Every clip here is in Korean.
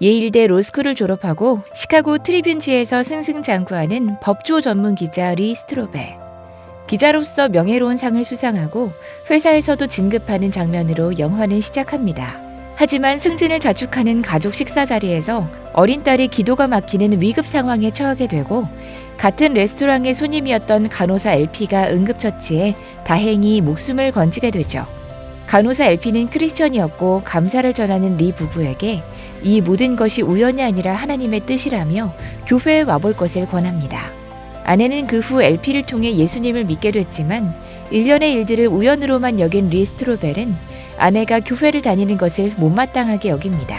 예일대 로스쿨을 졸업하고 시카고 트리뷴지에서 승승장구하는 법조 전문 기자 리 스트로벨. 기자로서 명예로운 상을 수상하고 회사에서도 진급하는 장면으로 영화는 시작합니다. 하지만 승진을 자축하는 가족 식사 자리에서 어린 딸이 기도가 막히는 위급 상황에 처하게 되고 같은 레스토랑의 손님이었던 간호사 LP가 응급처치해 다행히 목숨을 건지게 되죠. 간호사 LP는 크리스천이었고 감사를 전하는 리 부부에게 이 모든 것이 우연이 아니라 하나님의 뜻이라며 교회에 와볼 것을 권합니다. 아내는 그후 LP를 통해 예수님을 믿게 됐지만 일련의 일들을 우연으로만 여긴 리스트로벨은 아내가 교회를 다니는 것을 못마땅하게 여깁니다.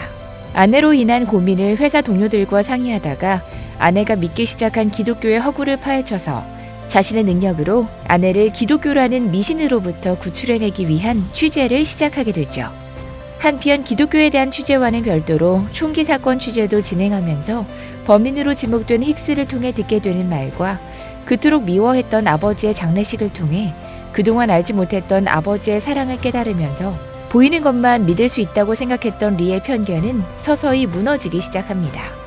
아내로 인한 고민을 회사 동료들과 상의하다가 아내가 믿기 시작한 기독교의 허구를 파헤쳐서 자신의 능력으로 아내를 기독교라는 미신으로부터 구출해내기 위한 취재를 시작하게 되죠. 한편 기독교에 대한 취재와는 별도로 총기 사건 취재도 진행하면서 범인으로 지목된 힉스를 통해 듣게 되는 말과 그토록 미워했던 아버지의 장례식을 통해 그동안 알지 못했던 아버지의 사랑을 깨달으면서 보이는 것만 믿을 수 있다고 생각했던 리의 편견은 서서히 무너지기 시작합니다.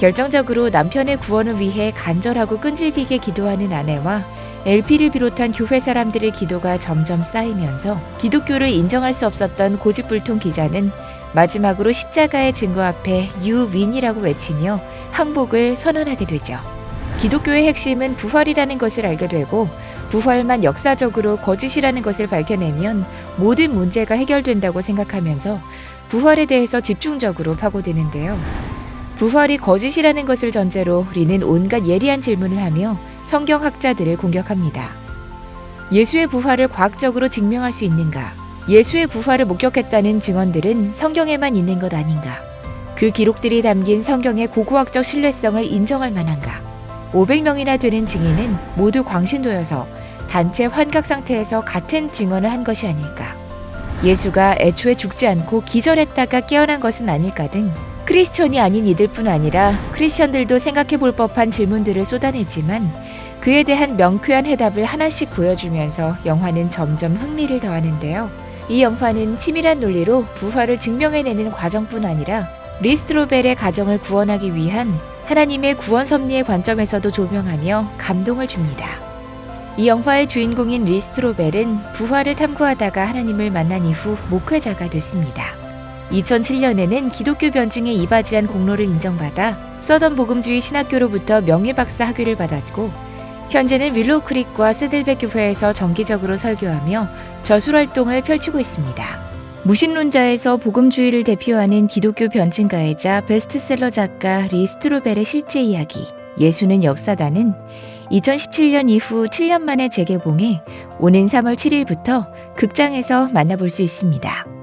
결정적으로 남편의 구원을 위해 간절하고 끈질기게 기도하는 아내와 LP를 비롯한 교회 사람들의 기도가 점점 쌓이면서 기독교를 인정할 수 없었던 고집불통 기자는 마지막으로 십자가의 증거 앞에 유윈이라고 외치며 항복을 선언하게 되죠. 기독교의 핵심은 부활이라는 것을 알게 되고 부활만 역사적으로 거짓이라는 것을 밝혀내면 모든 문제가 해결된다고 생각하면서 부활에 대해서 집중적으로 파고드는데요. 부활이 거짓이라는 것을 전제로 리는 온갖 예리한 질문을 하며 성경학자들을 공격합니다. 예수의 부활을 과학적으로 증명할 수 있는가? 예수의 부활을 목격했다는 증언들은 성경에만 있는 것 아닌가? 그 기록들이 담긴 성경의 고고학적 신뢰성을 인정할 만한가? 500명이나 되는 증인은 모두 광신도여서 단체 환각 상태에서 같은 증언을 한 것이 아닐까? 예수가 애초에 죽지 않고 기절했다가 깨어난 것은 아닐까 등 크리스천이 아닌 이들뿐 아니라 크리스천들도 생각해 볼 법한 질문들을 쏟아내지만 그에 대한 명쾌한 해답을 하나씩 보여주면서 영화는 점점 흥미를 더하는데요. 이 영화는 치밀한 논리로 부활을 증명해내는 과정뿐 아니라 리스트로벨의 가정을 구원하기 위한 하나님의 구원 섭리의 관점에서도 조명하며 감동을 줍니다. 이 영화의 주인공인 리스트로벨은 부활을 탐구하다가 하나님을 만난 이후 목회자가 됐습니다. 2007년에는 기독교 변증에 이바지한 공로를 인정받아 서던 복음주의 신학교로부터 명예박사 학위를 받았고 현재는 윌로우 크릭과 세들베 교회에서 정기적으로 설교하며 저술 활동을 펼치고 있습니다. 무신론자에서 복음주의를 대표하는 기독교 변증가이자 베스트셀러 작가 리스트로벨의 실제 이야기 예수는 역사다는 2017년 이후 7년 만에 재개봉해 오는 3월 7일부터 극장에서 만나볼 수 있습니다.